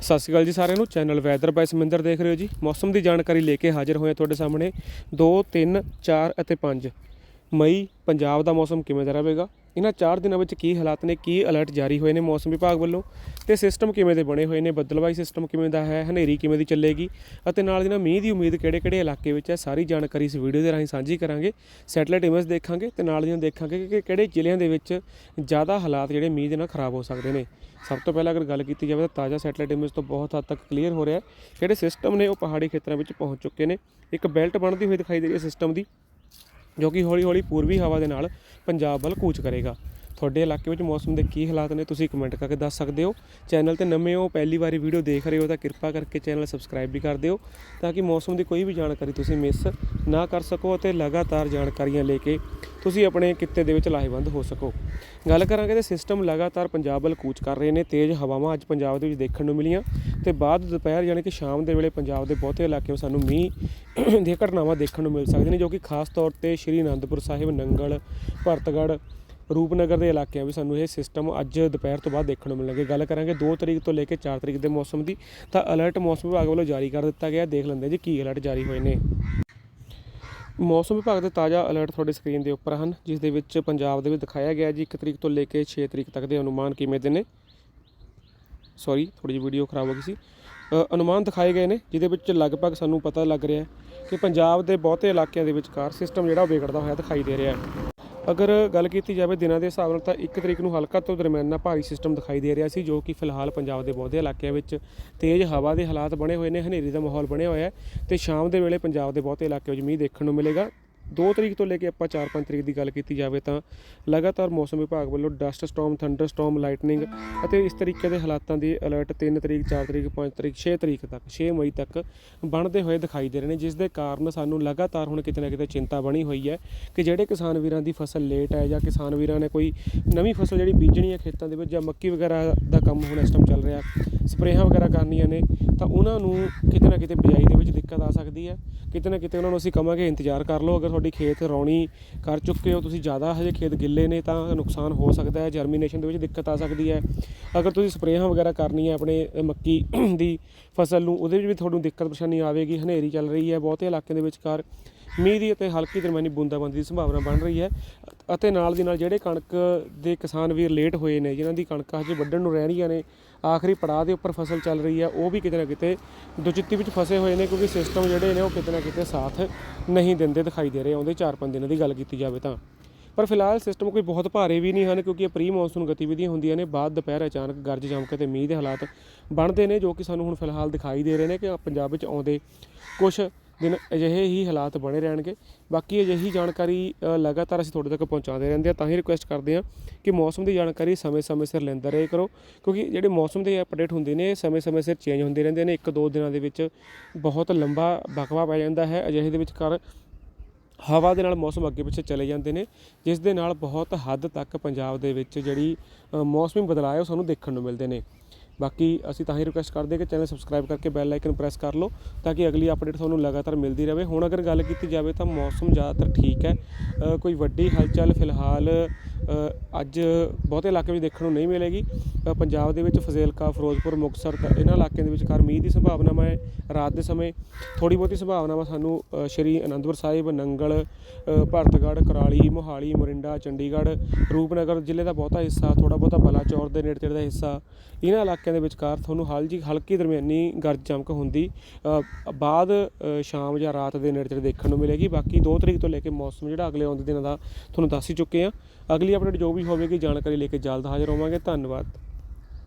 ਸਤਿ ਸ਼੍ਰੀ ਅਕਾਲ ਜੀ ਸਾਰਿਆਂ ਨੂੰ। ਚੈਨਲ ਵੈਦਰ ਬਾਈ ਸਮਿੰਦਰ ਦੇਖ ਰਹੇ ਹੋ ਜੀ। ਮੌਸਮ ਦੀ ਜਾਣਕਾਰੀ ਲੈ ਕੇ ਹਾਜ਼ਰ ਹੋਏ ਹਾਂ ਤੁਹਾਡੇ ਸਾਹਮਣੇ। 2 3 4 ਅਤੇ 5 ਮਈ, ਪੰਜਾਬ ਦਾ ਮੌਸਮ ਕਿਵੇਂ ਦਾ ਰਹੇਗਾ? ਇਹਨਾਂ 4 ਦਿਨਾਂ ਵਿੱਚ ਕੀ ਹਾਲਾਤ ਨੇ, ਕੀ ਅਲਰਟ ਜਾਰੀ ਹੋਏ ਨੇ ਮੌਸਮ ਵਿਭਾਗ ਵੱਲੋਂ? ਤੇ ਸਿਸਟਮ ਕਿਵੇਂ ਦੇ ਬਣੇ ਹੋਏ ਨੇ? ਬੱਦਲਵਾਈ ਸਿਸਟਮ ਕਿਵੇਂ ਦਾ ਹੈ? ਹਨੇਰੀ ਕਿਵੇਂ ਦੀ ਚੱਲੇਗੀ? ਅਤੇ ਨਾਲ ਦੀ ਨਾਲ ਮੀਂਹ ਦੀ ਉਮੀਦ ਕਿਹੜੇ-ਕਿਹੜੇ ਇਲਾਕੇ ਵਿੱਚ ਹੈ? ਸਾਰੀ ਜਾਣਕਾਰੀ ਇਸ ਵੀਡੀਓ ਦੇ ਰਾਹੀਂ ਸਾਂਝੀ ਕਰਾਂਗੇ। ਸੈਟੇਲਾਈਟ ਇਮੇਜ ਦੇਖਾਂਗੇ ਤੇ ਨਾਲ ਦੀ ਨਾਲ ਦੇਖਾਂਗੇ ਕਿ ਕਿਹੜੇ ਜ਼ਿਲ੍ਹਿਆਂ ਦੇ ਵਿੱਚ ਜ਼ਿਆਦਾ ਹਾਲਾਤ ਜਿਹੜੇ ਮੀਂਹ ਦੇ ਨਾਲ ਖਰਾਬ ਹੋ ਸਕਦੇ ਨੇ। ਸਭ ਤੋਂ ਪਹਿਲਾਂ ਅਗਰ ਗੱਲ ਕੀਤੀ ਜਾਵੇ ਤਾਂ ਤਾਜ਼ਾ ਸੈਟਲਾਈਟ ਇਮੇਜ ਤੋਂ ਬਹੁਤ ਹੱਦ ਤੱਕ ਕਲੀਅਰ ਹੋ ਰਿਹਾ ਹੈ। ਜਿਹੜੇ ਸਿਸਟਮ ਨੇ ਉਹ ਪਹਾੜੀ ਖੇਤਰਾਂ ਵਿੱਚ ਪਹੁੰਚ ਚੁੱਕੇ ਨੇ? ਇੱਕ ਬੈਲਟ ਬਣਦੀ ਹੋਈ ਦਿਖਾਈ ਦੇ ਰਹੀ ਹੈ ਸਿਸਟਮ ਦੀ। ਜੋ ਕਿ ਹੌਲੀ-ਹੌਲੀ ਪੂਰਬੀ ਹਵਾ ਦੇ ਨਾਲ ਪੰਜਾਬ ਵੱਲ ਕੂਚ ਕਰੇਗਾ। ਤੁਹਾਡੇ ਇਲਾਕੇ ਵਿੱਚ ਮੌਸਮ ਦੇ ਕੀ ਹਾਲਾਤ ਨੇ, ਤੁਸੀਂ ਕਮੈਂਟ ਕਰਕੇ ਦੱਸ ਸਕਦੇ ਹੋ। ਚੈਨਲ ਤੇ ਨਵੇਂ ਹੋ, ਪਹਿਲੀ ਵਾਰੀ ਵੀਡੀਓ ਦੇਖ ਰਹੇ ਹੋ, ਤਾਂ ਕਿਰਪਾ ਕਰਕੇ ਚੈਨਲ ਸਬਸਕ੍ਰਾਈਬ ਵੀ ਕਰ ਦਿਓ, ਤਾਂ ਕਿ ਮੌਸਮ ਦੀ ਕੋਈ ਵੀ ਜਾਣਕਾਰੀ ਤੁਸੀਂ ਮਿਸ ਨਾ ਕਰ ਸਕੋ ਅਤੇ ਲਗਾਤਾਰ ਜਾਣਕਾਰੀਆਂ ਲੈ ਕੇ ਤੁਸੀਂ ਆਪਣੇ ਕਿੱਤੇ ਦੇ ਵਿੱਚ ਲਾਹੇਵੰਦ ਹੋ ਸਕੋ। ਗੱਲ ਕਰਾਂਗੇ ਤੇ ਸਿਸਟਮ ਲਗਾਤਾਰ ਪੰਜਾਬ ਵੱਲ ਕੂਚ ਕਰ ਰਹੇ ਨੇ, ਤੇਜ਼ ਹਵਾਵਾਂ ਅੱਜ ਪੰਜਾਬ ਦੇ ਵਿੱਚ ਦੇਖਣ ਨੂੰ ਮਿਲੀਆਂ। ਤੇ ਬਾਅਦ ਦੁਪਹਿਰ ਯਾਨੀ ਕਿ ਸ਼ਾਮ ਦੇ ਵੇਲੇ ਪੰਜਾਬ ਦੇ ਬਹੁਤੇ ਇਲਾਕਿਆਂ ਵਿੱਚ ਸਾਨੂੰ ਮੀਂਹ ਦੀਆਂ ਘਟਨਾਵਾਂ ਦੇਖਣ ਨੂੰ ਮਿਲ ਸਕਦੀਆਂ ਨੇ, ਜੋ ਕਿ ਖਾਸ ਤੌਰ ਤੇ ਸ਼੍ਰੀ ਅਨੰਦਪੁਰ ਸਾਹਿਬ, ਨੰਗਲ, ਭਰਤਗੜ੍ਹ, ਰੂਪਨਗਰ ਦੇ ਇਲਾਕਿਆਂ ਵਿੱਚ ਸਾਨੂੰ ਇਹ ਸਿਸਟਮ ਅੱਜ ਦੁਪਹਿਰ ਤੋਂ ਬਾਅਦ ਦੇਖਣ ਨੂੰ ਮਿਲਣਗੇ। ਗੱਲ ਕਰਾਂਗੇ 2 ਤਰੀਕ ਤੋਂ ਲੈ ਕੇ 4 ਤਰੀਕ ਦੇ ਮੌਸਮ ਦੀ। ਤਾਂ ਅਲਰਟ ਮੌਸਮ ਵਿਭਾਗ ਵੱਲੋਂ ਜਾਰੀ ਕਰ ਦਿੱਤਾ ਗਿਆ। ਦੇਖ ਲੈਂਦੇ ਜੀ ਕੀ ਅਲਰਟ ਜਾਰੀ ਹੋਏ ਨੇ। ਮੌਸਮ ਵਿਭਾਗ ਦੇ ਤਾਜ਼ਾ ਅਲਰਟ ਤੁਹਾਡੇ ਸਕਰੀਨ ਦੇ ਉੱਪਰ ਹਨ, ਜਿਸ ਦੇ ਵਿੱਚ ਪੰਜਾਬ ਦੇ ਵਿੱਚ ਦਿਖਾਇਆ ਗਿਆ ਜੀ 1 ਤਰੀਕ ਤੋਂ ਲੈ ਕੇ 6 ਤਰੀਕ ਤੱਕ ਦੇ ਅਨੁਮਾਨ ਕਿਵੇਂ ਦੇ ਨੇ। ਸੌਰੀ ਥੋੜੀ ਜਿਹੀ ਵੀਡੀਓ ਖਰਾਬ ਹੋ ਗਈ ਸੀ। ਅਨੁਮਾਨ ਦਿਖਾਏ ਗਏ ਨੇ, ਜਿਹਦੇ ਵਿੱਚ ਲਗਭਗ ਸਾਨੂੰ ਪਤਾ ਲੱਗ ਰਿਹਾ ਹੈ ਕਿ ਪੰਜਾਬ ਦੇ ਬਹੁਤੇ ਇਲਾਕਿਆਂ ਦੇ ਵਿਚਕਾਰ ਸਿਸਟਮ ਜਿਹੜਾ ਉਹ ਵਿਗੜਦਾ ਹੋਇਆ ਦਿਖਾਈ ਦੇ ਰਿਹਾ ਹੈ। ਅਗਰ ਗੱਲ ਕੀਤੀ ਜਾਵੇ ਦਿਨਾਂ ਦੇ ਹਿਸਾਬ ਨਾਲ ਤਾਂ 1 ਤਰੀਕ ਨੂੰ ਹਲਕਾ ਤੋਂ ਦਰਮਿਆਨਾ ਭਾਰੀ ਸਿਸਟਮ ਦਿਖਾਈ ਦੇ ਰਿਹਾ ਸੀ, ਜੋ ਕਿ ਫਿਲਹਾਲ ਪੰਜਾਬ ਦੇ ਬਹੁਤੇ ਇਲਾਕਿਆਂ ਵਿੱਚ ਤੇਜ਼ ਹਵਾ ਦੇ ਹਾਲਾਤ ਬਣੇ ਹੋਏ ਨੇ, ਹਨੇਰੀ ਦਾ ਮਾਹੌਲ ਬਣਿਆ ਹੋਇਆ ਹੈ ਤੇ ਸ਼ਾਮ ਦੇ ਵੇਲੇ ਪੰਜਾਬ ਦੇ ਬਹੁਤੇ ਇਲਾਕਿਆਂ ਵਿੱਚ ਮੀਂਹ ਦੇਖਣ ਨੂੰ ਮਿਲੇਗਾ। 2 ਤਰੀਕ ਤੋਂ ਲੈ ਕੇ ਆਪਾਂ 4-5 ਤਰੀਕ ਦੀ ਗੱਲ ਕੀਤੀ ਜਾਵੇ ਤਾਂ ਲਗਾਤਾਰ ਮੌਸਮ ਵਿਭਾਗ ਵੱਲੋਂ dust storm thunder storm lightning ਅਤੇ ਇਸ ਤਰੀਕੇ ਦੇ ਹਾਲਾਤਾਂ ਦੀ ਅਲਰਟ 3 ਤਰੀਕ 4 ਤਰੀਕ 5 ਤਰੀਕ 6 ਤਰੀਕ ਤੱਕ 6 ਮਈ ਤੱਕ ਬਣਦੇ ਹੋਏ ਦਿਖਾਈ ਦੇ ਰਹੇ ਨੇ, ਜਿਸ ਦੇ ਕਾਰਨ ਸਾਨੂੰ ਲਗਾਤਾਰ ਹੁਣ ਕਿਤੇ ਨਾ ਕਿਤੇ ਚਿੰਤਾ ਬਣੀ ਹੋਈ ਹੈ ਕਿ ਜਿਹੜੇ ਕਿਸਾਨ ਵੀਰਾਂ ਦੀ ਫਸਲ ਲੇਟ ਹੈ ਜਾਂ ਕਿਸਾਨ ਵੀਰਾਂ ਨੇ ਕੋਈ ਨਵੀਂ ਫਸਲ ਜਿਹੜੀ ਬੀਜਣੀ ਹੈ ਖੇਤਾਂ ਦੇ ਵਿੱਚ ਜਾਂ ਮੱਕੀ ਵਗੈਰਾ ਦਾ ਕੰਮ ਹੁਣ ਇਸ ਟਾਈਮ ਚੱਲ ਰਿਹਾ ਸਪਰੇਹਾਂ ਵਗੈਰਾ ਕਰਨੀਆਂ ਨੇ, ਤਾਂ ਉਹਨਾਂ ਨੂੰ ਕਿਤੇ ਨਾ ਕਿਤੇ ਬਿਜਾਈ ਦੇ ਵਿੱਚ ਦਿੱਕਤ ਆ ਸਕਦੀ ਹੈ। ਕਿਤੇ ਨਾ ਕਿਤੇ ਉਹਨਾਂ ਨੂੰ ਅਸੀਂ ਕਵਾਂਗੇ, ਇੰਤਜ਼ਾਰ ਕਰ ਲਓ, ਅਗਰ ਤੁਹਾਡੀ ਖੇਤ ਰੌਣੀ ਕਰ ਚੁੱਕੇ ਹੋ, ਤੁਸੀਂ ਜ਼ਿਆਦਾ ਹਜੇ ਖੇਤ ਗਿੱਲੇ ਨੇ, ਤਾਂ ਨੁਕਸਾਨ ਹੋ ਸਕਦਾ ਹੈ ਜਰਮੀਨੇਸ਼ਨ ਦੇ ਵਿੱਚ ਦਿੱਕਤ ਆ ਸਕਦੀ ਹੈ। ਅਗਰ ਤੁਸੀਂ ਸਪਰੇਹਾਂ ਵਗੈਰਾ ਕਰਨੀ ਹੈ ਆਪਣੇ ਮੱਕੀ ਦੀ ਫਸਲ ਨੂੰ, ਉਹਦੇ ਵਿੱਚ ਵੀ ਤੁਹਾਨੂੰ ਦਿੱਕਤ ਪਰੇਸ਼ਾਨੀ ਆਵੇਗੀ, ਹਨੇਰੀ ਚੱਲ ਰਹੀ ਹੈ, ਬਹੁਤੇ ਇਲਾਕਿਆਂ ਦੇ ਵਿਚਕਾਰ। ਮੀਂਹ ਦੀ ਅਤੇ ਹਲਕੀ ਦਰਮਿਆਨੀ ਬੂੰਦਾਬਾਂਦੀ ਦੀ ਸੰਭਾਵਨਾ ਬਣ ਰਹੀ ਹੈ ਅਤੇ ਨਾਲ ਦੀ ਨਾਲ ਜਿਹੜੇ ਕਣਕ ਦੇ ਕਿਸਾਨ ਵੀਰ ਲੇਟ ਹੋਏ ਨੇ, ਜਿਨ੍ਹਾਂ ਦੀ ਕਣਕ ਹਜੇ ਵੱਢਣ ਨੂੰ ਰਹਿ ਰਹੀਆਂ ਨੇ, ਆਖਰੀ ਪੜਾਅ ਦੇ ਉੱਪਰ ਫਸਲ ਚੱਲ ਰਹੀ ਹੈ, ਉਹ ਵੀ ਕਿਤੇ ਨਾ ਕਿਤੇ ਦੁਚਿੱਤੀ ਵਿੱਚ ਫਸੇ ਹੋਏ ਨੇ ਕਿਉਂਕਿ ਸਿਸਟਮ ਜਿਹੜੇ ਨੇ ਉਹ ਕਿਤੇ ਨਾ ਕਿਤੇ ਸਾਥ ਨਹੀਂ ਦਿੰਦੇ ਦਿਖਾਈ ਦੇ ਰਹੇ, ਆਉਂਦੇ 4-5 ਦਿਨਾਂ ਦੀ ਗੱਲ ਕੀਤੀ ਜਾਵੇ ਤਾਂ। ਪਰ ਫਿਲਹਾਲ ਸਿਸਟਮ ਕੋਈ ਬਹੁਤ ਭਾਰੇ ਵੀ ਨਹੀਂ ਹਨ ਕਿਉਂਕਿ ਇਹ ਪ੍ਰੀ ਮੌਨਸੂਨ ਗਤੀਵਿਧੀਆਂ ਹੁੰਦੀਆਂ ਨੇ, ਬਾਅਦ ਦੁਪਹਿਰ ਅਚਾਨਕ ਗਰਜ ਚਮਕ ਤੇ ਮੀਂਹ ਦੇ ਹਾਲਾਤ ਬਣਦੇ ਨੇ, ਜੋ ਕਿ ਸਾਨੂੰ ਹੁਣ ਫਿਲਹਾਲ ਦਿਖਾਈ ਦੇ ਰਹੇ ਨੇ ਕਿ ਪੰਜਾਬ ਵਿੱਚ ਆਉਂਦੇ ਕੁਝ ਦਿਨ ਅਜਿਹੇ ਹੀ ਹਾਲਾਤ ਬਣੇ ਰਹਿਣਗੇ। ਬਾਕੀ ਅਜਿਹੀ ਜਾਣਕਾਰੀ ਲਗਾਤਾਰ ਅਸੀਂ ਤੁਹਾਡੇ ਤੱਕ ਪਹੁੰਚਾਉਂਦੇ ਰਹਿੰਦੇ ਹਾਂ, ਤਾਂ ਹੀ ਰਿਕੁਐਸਟ ਕਰਦੇ ਹਾਂ ਕਿ ਮੌਸਮ ਦੀ ਜਾਣਕਾਰੀ ਸਮੇਂ-ਸਮੇਂ ਸਿਰ ਲੈਂਦੇ ਰਹੇ ਕਰੋ। ਕਿਉਂਕਿ ਜਿਹੜੇ ਮੌਸਮ ਦੇ ਅਪਡੇਟ ਹੁੰਦੇ ਨੇ, ਸਮੇਂ-ਸਮੇਂ ਸਿਰ ਚੇਂਜ ਹੁੰਦੇ ਰਹਿੰਦੇ ਨੇ। ਇੱਕ ਦੋ ਦਿਨਾਂ ਦੇ ਵਿੱਚ ਬਹੁਤ ਲੰਬਾ ਬਕਵਾ ਪੈ ਜਾਂਦਾ ਹੈ। ਅਜਿਹੇ ਦੇ ਵਿਚਕਾਰ ਹਵਾ ਦੇ ਨਾਲ ਮੌਸਮ ਅੱਗੇ ਪਿੱਛੇ ਚਲੇ ਜਾਂਦੇ ਨੇ, ਜਿਸ ਦੇ ਨਾਲ ਬਹੁਤ ਹੱਦ ਤੱਕ ਪੰਜਾਬ ਦੇ ਵਿੱਚ ਜਿਹੜੀ ਮੌਸਮੀ ਬਦਲਾਅ ਹੈ, ਉਹ ਸਾਨੂੰ ਦੇਖਣ ਨੂੰ ਮਿਲਦੇ ਨੇ। ਬਾਕੀ ਅਸੀਂ ਤਾਂ ਹੀ ਰਿਕੁਐਸਟ ਕਰਦੇ ਕਿ ਚੈਨਲ ਸਬਸਕ੍ਰਾਈਬ ਕਰਕੇ ਬੈਲ ਆਈਕਨ ਪ੍ਰੈਸ ਕਰ ਲਓ ਤਾਂ ਕਿ ਅਗਲੀ ਅਪਡੇਟ ਤੁਹਾਨੂੰ ਲਗਾਤਾਰ ਮਿਲਦੀ ਰਹੇ। ਹੁਣ ਅਗਰ ਗੱਲ ਕੀਤੀ ਜਾਵੇ ਤਾਂ ਮੌਸਮ ਜ਼ਿਆਦਾਤਰ ਠੀਕ ਹੈ। ਕੋਈ ਵੱਡੀ ਹਲਚਲ ਫਿਲਹਾਲ ਅੱਜ ਬਹੁਤੇ ਇਲਾਕੇ ਵਿੱਚ ਦੇਖਣ ਨੂੰ ਨਹੀਂ ਮਿਲੇਗੀ। ਪੰਜਾਬ ਦੇ ਵਿੱਚ ਫਜ਼ੇਲਕਾ, ਫਿਰੋਜ਼ਪੁਰ, ਮੁਕਤਸਰ ਇਹਨਾਂ ਇਲਾਕਿਆਂ ਦੇ ਵਿੱਚ ਮੀਂਹ ਦੀ ਸੰਭਾਵਨਾਵਾਂ ਹੈ ਰਾਤ ਦੇ ਸਮੇਂ। ਥੋੜੀ ਬਹੁਤੀ ਸੰਭਾਵਨਾਵਾਂ ਸਾਨੂੰ ਸ਼੍ਰੀ ਅਨੰਦਪੁਰ ਸਾਹਿਬ, ਨੰਗਲ ਭਰਤਗੜ੍ਹ, ਕਰਾਲੀ, ਮੋਹਾਲੀ, ਮੋਰਿੰਡਾ, ਚੰਡੀਗੜ੍ਹ, ਰੂਪਨਗਰ ਜ਼ਿਲ੍ਹੇ ਦਾ ਬਹੁਤਾ ਹਿੱਸਾ ਥੋੜਾ ਬਹੁਤਾ ਬਲਾਚੌਰ ਦੇ ਨੇੜੇ ਤੇੜੇ ਦਾ ਹਿੱਸਾ, ਇਹਨਾਂ ਇਲਾਕਿਆਂ ਦੇ ਵਿਚਕਾਰ ਤੁਹਾਨੂੰ ਹਲਜੀ ਹਲਕੀ ਦਰਮਿਆਨੀ ਗਰਜ ਚਮਕ ਹੁੰਦੀ ਬਾਅਦ ਸ਼ਾਮ ਜਾਂ ਰਾਤ ਦੇ ਨੇੜੇ ਤੇੜੇ ਦੇਖਣ ਨੂੰ ਮਿਲੇਗੀ। ਬਾਕੀ 2 ਤਰੀਕ ਤੋਂ ਲੈ ਕੇ ਮੌਸਮ ਜਿਹੜਾ ਅਗਲੇ ਆਉਂਦੇ ਦਿਨਾਂ ਦਾ ਤੁਹਾਨੂੰ ਦੱਸ ਹੀ ਚੁੱਕੇ ਆ ਅਗਲੀ ਅਪਡੇਟ ਜੋ ਵੀ ਹੋਵੇਗੀ, ਜਾਣਕਾਰੀ ਲੈ ਕੇ ਜਲਦ ਹਾਜ਼ਰ ਹੋਵਾਂਗੇ। ਧੰਨਵਾਦ।